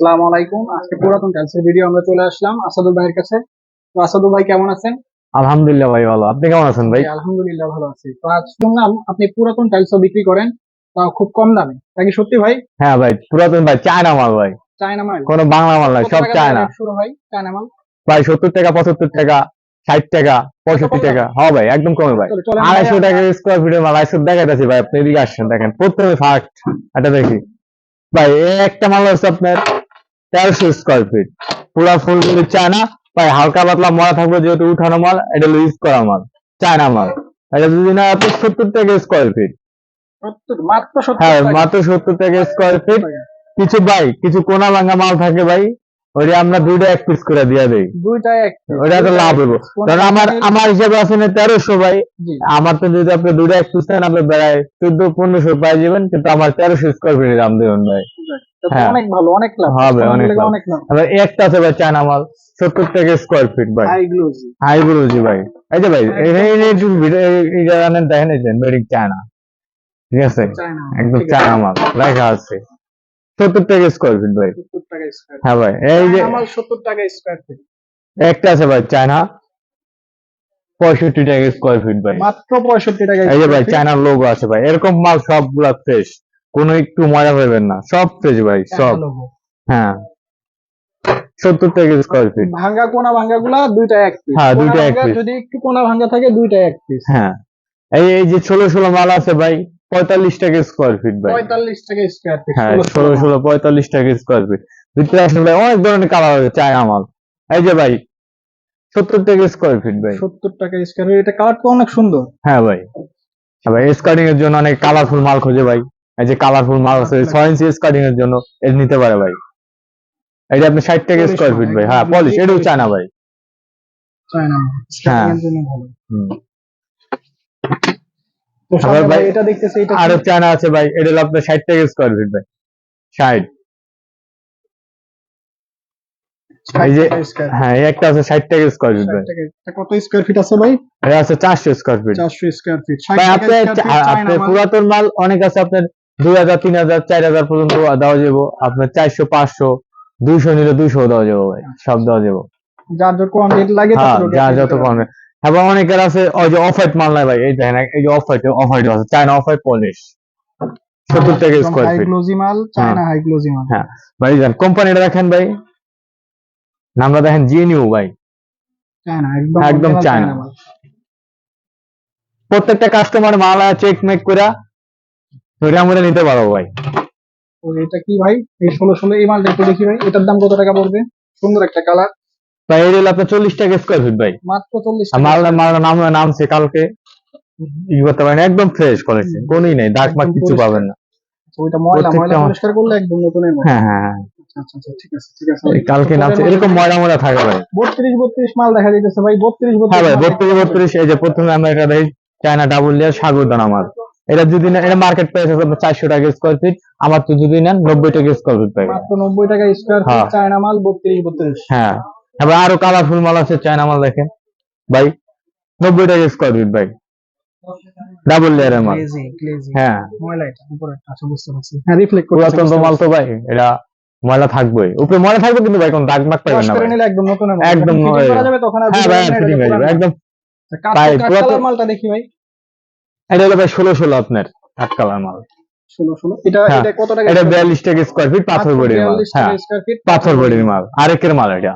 আসসালামু আলাইকুম। আজকে পুরাতন টাইলসের ভিডিও আমরা চলে আসলাম আসাদুল ভাইয়ের কাছে। তো আসাদুল ভাই কেমন আছেন? আলহামদুলিল্লাহ ভাই ভালো। আপনি কেমন আছেন ভাই? আলহামদুলিল্লাহ ভালো আছি। তো আজ শুনলাম আপনি পুরাতন টাইলসও বিক্রি করেন তাও খুব কম দামে। তা কি সত্যি ভাই? হ্যাঁ ভাই পুরাতন ভাই চায়না মাল ভাই। চায়না মাল? কোনো বাংলা মাল কত সব চায়না। শুরু হয় চায়না মাল? ভাই সত্তর টাকা পঁচাত্তর টাকা ষাট টাকা পঁয়ষট্টি টাকা। হ্যাঁ ভাই একদম কমে ভাই। আড়াইশো টাকা স্কোয়ার ফিটের মাল। আড়াইশো দেখাইতেছি ভাই আপনি এদিকে আসছেন দেখেন। প্রথমে ফার্স্ট এটা দেখি। ভাই একটা মাল হচ্ছে আপনার তেরোশো স্কোয়ার ফিট পুরা ফুল করে চায়না ভাই হালকা পাতলা মরা থাকবে যেহেতু উঠানো মাল এটা ইউজ করা মাল চায়না মাল। এটা যদি না আপনি সত্তর টাকা স্কোয়ার ফিট হ্যাঁ মাত্র সত্তর টাকা স্কোয়ার ফিট কিছু ভাই কিছু কোনা ভাঙা মাল থাকে ভাই ওইটা আমরা দুইটা এক পিস করে দিয়ে দেই। এক piece, তো লাভ হইব। কারণ আমার আমার হিসাবে আছে না তেরোশো ভাই আমার তো যদি আপনি দুইটা এক পিস নেন আপনি বেড়ায় চোদ্দ পনেরোশো পাই যাবেন কিন্তু আমার তেরোশো স্কোয়ার ফিট দাম দেবেন ভাই। অনেক ভালো অনেক লাভ। হবে, অনেক লাভ। একটা আছে ভাই চায়না মাল সত্তর টাকা স্কোয়ার ফিট ভাই। হাই গ্লোজি হাই বলছি ভাই। এই যে ভাই দেখেন এই যে মেড ইন চায়না ঠিক আছে? একদম চায়না মাল লেখা আছে। সত্তর টাকা স্কোয়ার ফিট ভাই। হ্যাঁ ভাই এই যে সত্তর টাকা স্কোয়ার ফিট একটা আছে ভাই চায়না। পঁয়ষট্টি টাকা স্কোয়ার ফিট ভাই। মাত্র পঁয়ষট্টি টাকা এই যে ভাই চায়নার লোগো আছে ভাই। এরকম মাল সবগুলা ফ্রেশ কোনো একটু মজা পাবেন না। সব ফ্রেশ ভাই সব। হ্যাঁ। সত্তর টাকা স্কোয়ার ফিট ভাঙ্গা কোনা ভাঙ্গা গুলা দুইটা এক পিস হ্যাঁ, দুইটা এক piece। যদি একটু কোনা ভাঙ্গা থাকে দুইটা এক পিস হ্যাঁ। এই এই যে ষোলো ষোলো মাল আছে ভাই পঁয়তাল্লিশ টাকা স্কোয়ার ফিট ভাই। পঁয়তাল্লিশ টাকা স্কোয়ার ফিট হ্যাঁ ষোলো ষোলো পঁয়তাল্লিশ টাকা স্কোয়ার ফিট ভিতরে আসলে ভাই অনেক ধরনের কালার আছে চায়না মাল এই যে ভাই সত্তর টাকা স্কোয়ার ফিট ভাই। সত্তর টাকা স্কোয়ার ফিট এটা কালারটা অনেক সুন্দর। হ্যাঁ ভাই। ভাই স্কার্টিং এর জন্য অনেক কালারফুল মাল খোঁজে ভাই। এই যে কালারফুল মাল আছে ছয় ইঞ্চি স্কার্টিং এর জন্য এটা নিতে পারে ভাই। এটা আপনি ষাট টাকা স্কোয়ার ফিট ভাই। হ্যাঁ পলিশ এটাও polish। চায় না ভাই। চায়না। হ্যাঁ। এর জন্য ভালো। হুম। তো ভাই এটা এটা আরও চায়না আছে ভাই এটা হলো আপনার ষাট টাকা স্কোয়ার ফিট ভাই। ষাট। এই যে হ্যাঁ এই একটা আছে ষাট টাকা স্কোয়ার ফিট ভাই। কত স্কোয়ার ফিট আছে ভাই? এটা আছে চারশো স্কোয়ার ফিট চারশো স্কোয়ার ফিট ভাই আপনি আপনার পুরাতন মাল অনেক আছে আপনার দুই হাজার তিন হাজার চার হাজার পর্যন্ত দেওয়া যাব। আপনার চারশো পাঁচশো দুইশো নিলে দুইশো দেওয়া যাব ভাই সব দেওয়া যাব। যার যত কোয়ান্টিটি লাগে হ্যাঁ ততটুকু যা আপনি যত দিতে কম অনেকের আছে ওই যে অফ হোয়াইট মাল নাই ভাই এই দেখেন এই যে অফ হোয়াইট অফ হোয়াইট আছে চায়না অফ হোয়াইট পলিশ সত্তর টাকা স্কোয়ার ফিট মাল চায়না হাই গ্লোজি মাল। হ্যাঁ ভাই কোম্পানিটা দেখেন ভাই। নামটা দেখেন ভাই। চায়না একদম একদম চায়না। প্রত্যেকটা কাস্টমার মাল চেক মেক করে ধরে আমরা নিতে পারব ভাই। এটা কি ভাই? এই ষোলো ষোলো এই মালটা একটু দেখি ভাই। এটার দাম কত টাকা পড়বে? সুন্দর একটা কালার ভাই আপনার চল্লিশ টাকা স্কোয়ার ফিট ভাই। মাত্র চল্লিশ মালটা মালটা নাম নামছে কালকে। ই করতে পারেন একম ফ্রেশ কোয়ালিটি কোনই নেই দাগ মাগ কিছু পাবেন না। ওইটা ময়লা ময়লা পরিষ্কার করলে একদম হ্যাঁ হ্যাঁ কালকে নামছে এরকম ময়লা ময়লা থাকে ভাই। বত্রিশ বত্রিশ মাল দেখা যাইতেছে ভাই বত্রিশ হ্যাঁ ভাই বত্রিশ বত্রিশ এই যে প্রথমে আমরা এটা দেখি চায়না ডাবল লেয়ার সাগরদানা মাল। এটা যদি না এটা মার্কেট প্রাইস আছে আপনার চারশো টাকা স্কোয়ার ফিট আমার তো যদি নেন নব্বই টাকা স্কোয়ার ফিট পাইবেন মাত্র নব্বই টাকা স্কোয়ার। ফিট চায়না মাল বত্রিশ বত্রিশ। হ্যাঁ। এবার আরও কালারফুল মাল আছে চায়না মাল দেখেন। ভাই নব্বই টাকা স্কোয়ার ফিট ভাই। ডাবল লেয়ারের মাল। হ্যাঁ। ময়লা এটা উপরে আছে বুঝতে পারছি। হ্যাঁ রিফ্লেক্ট করতে পুরাতন মাল তো ভাই এটা ময়লা থাকবেই উপরে ময়লা থাকবে কিন্তু ভাই কোন দাগ মাগ পাইবেন না করে নিলে একদম নতুন একদম। করা হ্যাঁ ভাই ফিটিং হয়ে যাবে একদম। কাঠ- ভাই, পুরাতন- কালার মালটা দেখি ভাই। এটা হলো ভাই ষোলো ষোলো আপনার কাঠ কালার মাল। এটা হ্যাঁ, কত টাকা এটা বিয়াল্লিশ টাকা স্কোয়ার ফিট পাথর বডির মাল। হ্যাঁ পাথর বডির মাল। আরেকের মাল এটা।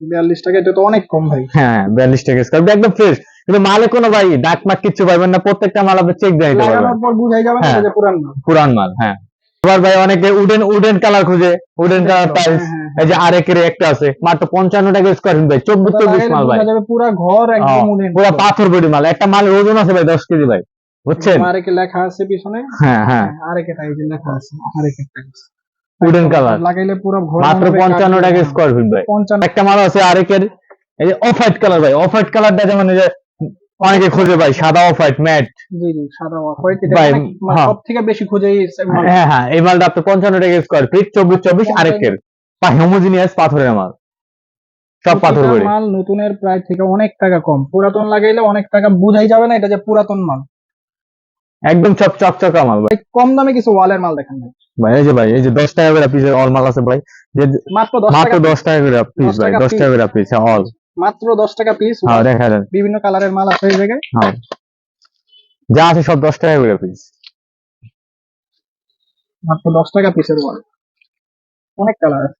বিয়াল্লিশ টাকা এটা তো অনেক কম ভাই। হ্যাঁ বিয়াল্লিশ টাকা স্কোয়ার ফিট একদম ফ্রেশ কিন্তু মালে কোনো ভাই দাগ মাগ কিচ্ছু পাবেন না প্রত্যেকটা মাল আপনি চেক দিয়ে নিতে পারবেন। বুঝাই যাবে হ্যাঁ। যে পুরান মাল। পুরান মাল হ্যাঁ। এবার ভাই অনেকে উডেন উডেন কালার খুঁজে উডেন কালার টাইলস হ্যাঁ, এই যে আরেকের একটা আছে মাত্র পঞ্চান্ন টাকা স্কোয়ার ফিট ভাই চব্বিশ চব্বিশ মাল ভাই। পুরা ঘর একদম পুরো পাথর বডি মাল। একটা মালের ওজন আছে ভাই দশ কেজি ভাই। বুঝছেন? আরেকে লেখা আছে পিছনে? হ্যাঁ হ্যাঁ। আরেকে এই লেখা আছে আরেকে উডেন কালার লাগাইলে পুরো ঘর মাত্র হবে পঞ্চান্ন কাঠ টাকা দিয়ে। ফিট ভাই একটা মাল আছে আরেকের এই যে অফ হোয়াইট কালার ভাই। অফ হোয়াইট কালারটা যেমন যে অনেকে খুঁজে ভাই সাদা অফ হোয়াইট ম্যাট জি জি সাদা হোয়াইট এটা হ্যাঁ। সব থেকে বেশি খুঁজে হ্যাঁ হ্যাঁ এই মালটা টাকা স্কোয়ার ফিট চব্বিশ চব্বিশ আরেকের। হোমোজিনিয়াস পাথরের মাল। সব পাথর মাল নতুনের প্রায় থেকে অনেক টাকা কম। পুরাতন লাগাইলে অনেক টাকা বুঝাই যাবে না এটা যে পুরাতন মাল। একদম চক চকচকা মাল ভাই। কম দামে কিছু ওয়ালের মাল দেখেন ভাই। ভাই এই যে ভাই এই যে দশ টাকা করে পিসের অল মাল আছে ভাই যে মাত্র দশ মাত্র টাকা দশ টাকা করে পিস ভাই টাকা দশ piece। টাকা করে পিস অল মাত্র দশ টাকা পিস হ্যাঁ দেখা যান বিভিন্ন কালারের মাল আছে এই জায়গায়। হ্যাঁ। যা আছে সব দশ টাকা করে পিস মাত্র দশ টাকা পিসের ওয়াল অনেক কালার আছে।